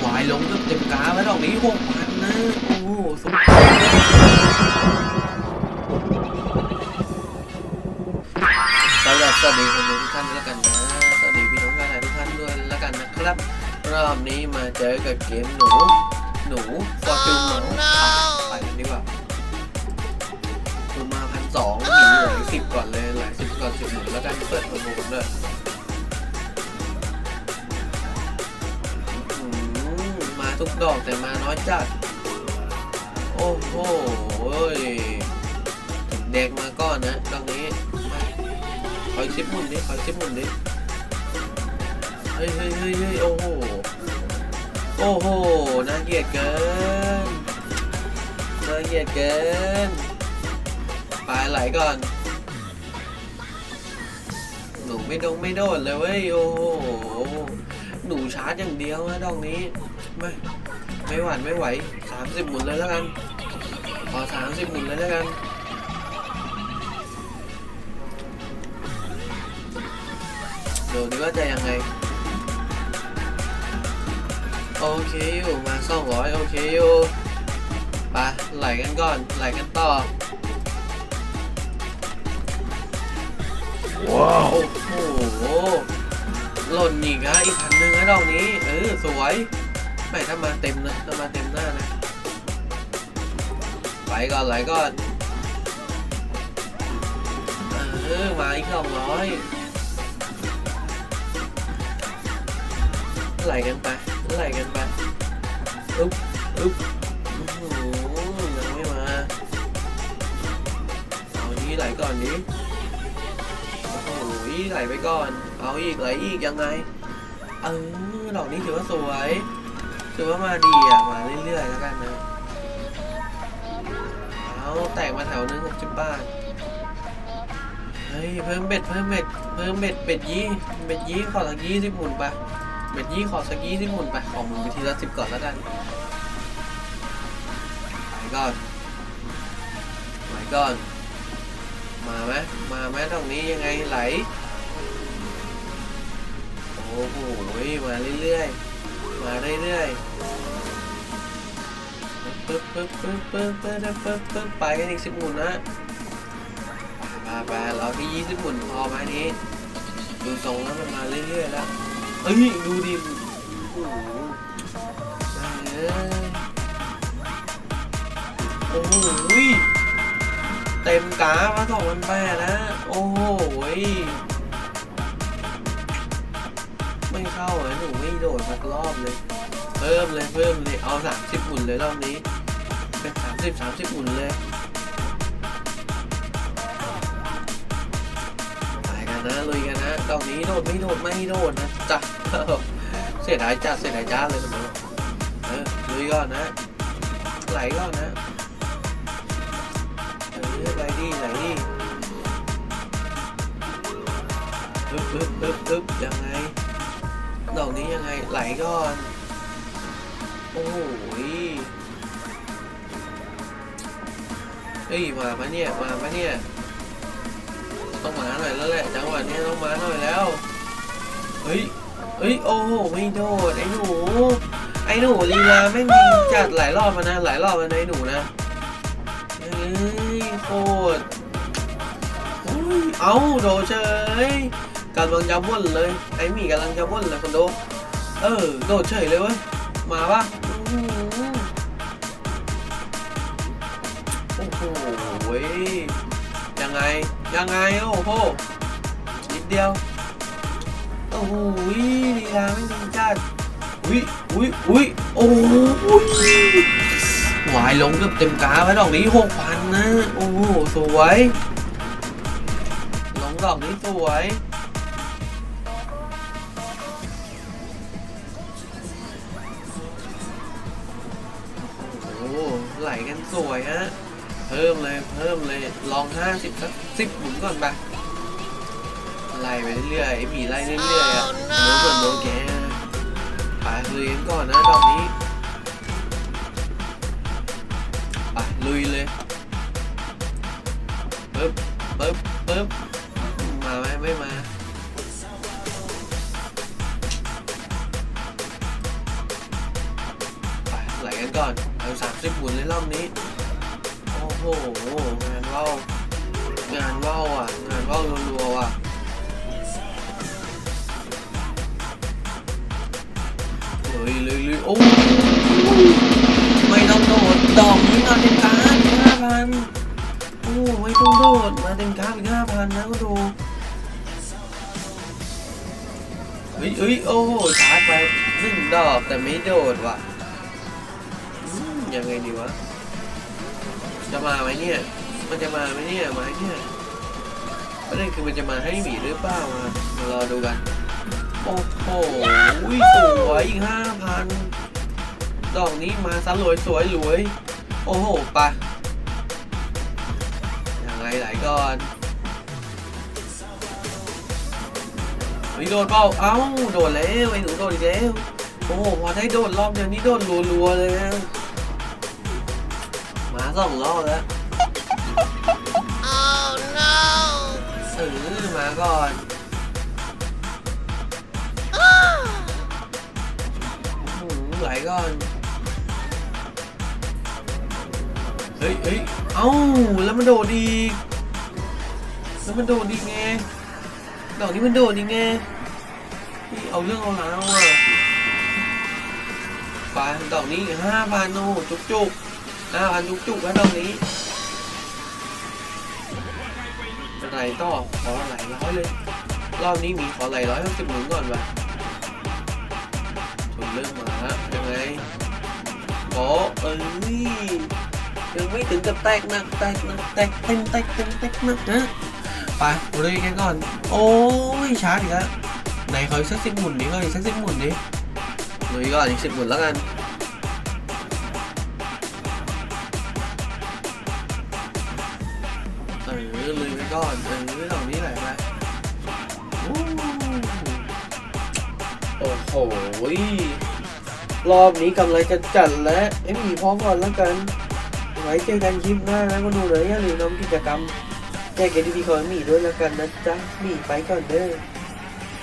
หวายลงเกือบเต็มกราฟแล้วดอกนี้หกพันนะ โอ้โหสุดสำหรับสวัสดีคนดูทุกท่านด้วยแล้วกันนะ สวัสดีพี่น้องชาวไทยทุกท่านด้วยแล้วกันนะครับ รอบนี้มาเจอกับเกมหนู หนูฟอร์จูนหนูไปกันดีกว่าคุณมาพันสองมีหลายสิบก่อนเลยหลายสิบก่อนสิบหมื่นแล้วกันเปิดประมูลเลย ทุกดอกแต่มาน้อยจัด โอ้โหเด็กมาก่อนนะตรงนี้มาคอยชิปหมุนดิคอยชิปหมุนดิเฮ้ยเฮ้ยเฮ้ยเฮ้ยโอ้โห โอ้โห น่าเกลียดเกิน น่าเกลียดเกินปลายไหลก่อน หนูไม่ดงไม่โดดเลยเว้ย โอ้โห หนูชาร์จอย่างเดียวนะดอกนี้ไม่ไม่หวานไม่ไหวสามสิบหมุนเลยแล้วกันขอสามสิบหมุนเลยแล้วกันดูดิว่าจะยังไง โอเคอยู่มาสองร้อยโอเคอยู่ไปไหลกันก่อนไหลกันต่อว้าวโอ้โห หล่นอีกนะอีกพันหนึ่งนะดอกนี้ เออ สวยไม่ถ้ามาเต็มนะถ้ามาเต็มหน้านะไหลก่อนไหลก่อนเออมาอีกสองร้อยไหลกันไปไหลกันไปอึ๊บอึ๊บโอ้ยังไม่มาเอานี้ไหลก่อนนี้ โอ้โหไหลไปก่อน เอาอีกไหลอีกยังไง เออดอกนี้ถือว่าสวยถือว่ามาดีอะ มาเรื่อยๆแล้วกันนะ เอาแตกมาแถวนึงหกสิบบาทเฮ้ยเพิ่มเบ็ดเพิ่มเบ็ดเพิ่มเบ็ดเบ็ดยี่เบ็ดยี่ขอสักยี่สิบหมุนไปเบ็ดยี่ขอสักยี่สิบหมุนไปของมึงไปทีละสิบก่อนแล้วกันไปก่อนไปก่อน มาไหมมาไหมตรงนี้ยังไงไหล โอ้โห มาเรื่อยๆ มาเรื่อยๆปึ๊บปึ๊บปึ๊บปึ๊บปึ๊บปึ๊บปึ๊บไปกันอีกสิบหมุนนะไปไปเราที่ยี่สิบหมุนพอไหมนี้ ดูทรงแล้วมันมาเรื่อยๆแล้วเอ้ย ดูดิโอ้โหเออ เต็มกราฟสองพันแปดนะ โอ้โหยไม่เข้าอะหนูไม่โดดสักรอบเลย เพิ่มเลยเพิ่มเลย เอาสามสิบหมุนเลยรอบนี้ เป็นสามสิบสามสิบหมุนเลยไปกันนะลุยกันนะดอกนี้โดดไม่โดดไม่โดดนะจ้ะเสียดายจัดเสียดายจ้าเลยสมมติเออลุยก่อนนะไหลก่อนนะ เออไหลดีไหลดีปึ๊บปึ๊บปึ๊บปึ๊บยังไงดอกนี้ยังไงไหลก่อน โอ้โหยเฮ้ยมาปะเนี่ยมาปะเนี่ยต้องมาหน่อยแล้วแหละจังหวะนี้ต้องมาหน่อยแล้วเฮ้ยเฮ้ยโอ้โหไม่โดดไอ้หนูไอ้หนูลีลาไม่มีจัดหลายรอบมานะหลายรอบมานะไอ้หนูนะ ยโคตรอุ้ยเอาโดเฉยกำลังจะว่นเลยไอหมีกำลังจะว่นเลยคนโด เออโดดเฉยเลยเว้ยมาปะโอ้โหยังไงยังไงโอ้โหนิดเดียวโอ้โหลีลาไม่ดีจัดอุ้ยอุ้ยอุ้ยโอ้โหหวายลงเกือบเต็มกราฟแล้วดอกนี้หกพันนะ โอ้โหสวย ลงดอกนี้สวยโอ้โหไหลกันสวยฮะ เพิ่มเลยเพิ่มเลย ลองห้าสิบสักสิบหมุนก่อนไปไล่ไปเรื่อยๆไอ้หมีไล่เรื่อยๆอะโน้ตส่วนโน้ตแกไปเลยกันก่อนนะดอกนี้ ลุยเลยปึ๊บปึ๊บปึ๊บมาไหมไม่มาไปไหลกันก่อนเอาสามสิบหมุนในรอบนี้ โอ้โห งานว่าวงานว่าวอะ งานว่าวรัวๆอะลุยลุยลุยโอ้ อ้ไม่ต้องโดดมาเต็มการอีกห้าพันนะก็ดูเฮ้ยเฮ้ยโอ้โหชาร์จไปหนึ่งดอกแต่ไม่โดดว่ะยังไงดีวะ จะมาไหมเนี่ย มันจะมาไหมเนี่ยมาเนี่ยประเด็นคือมันจะมาให้หมีหรือเปล่ามามารอดูกัน โอ้โหสวยอีกห้าพันดอกนี้มาซะรวยสวยรวย โอ้โหไปะ ไงไหลก่อนเฮ้ยโดดเปล่าเอ้าโดดแล้วไอ้หนูโดดอีกแล้วโอ้โหพอได้โดดรอบเดียวนี้โดดรัวๆเลยนะมาสองรอบแล้ว Oh no! เออมาก่อนอื้อหือไหลก่อน เฮ้ยเฮ้ยเอ้า แล้วมันโดดอีแล้วมันโดดอีไง ดอกนี้มันโดดอีไงนี่เอาเรื่องเอาราวอะไปดอกนี้ห้าพันโอ้จุกจุกห้าพันจุกจุกแล้วดอกนี้อะไรต่อขอไหลร้อยเลย รอบนี้มีขอไหลร้อยห้าสิบหมุนก่อนวะชนเริ่มมาแล้วยังไงโอ้เอ้ย ยังไม่ถึงกับแตกหนักแตกหนักแตกเต็มแตกเต็มแตกหนักนะไปดูเลยกันก่อน โอ้ยช้าอีกแล้วไหนขออีกสักสิบหมุนนี้ก่อนอีกสักสิบหมุนนี้ลุยก่อนอีกสิบหมุนแล้วกันเออลืมไปก่อนเออเหล่านี้ไหลมโอ้โหรอบนี้กำไรจะจัดแล้วไอ้หมีพร้อมก่อนแล้วกัน ไว้เจอกันคลิปหน้านะก็ดูเลยอย่าลืมน้องกิจกรรมแจกเกดีพีของหมีด้วยแล้วกันนะจ๊ะหมีไปก่อนเด้อ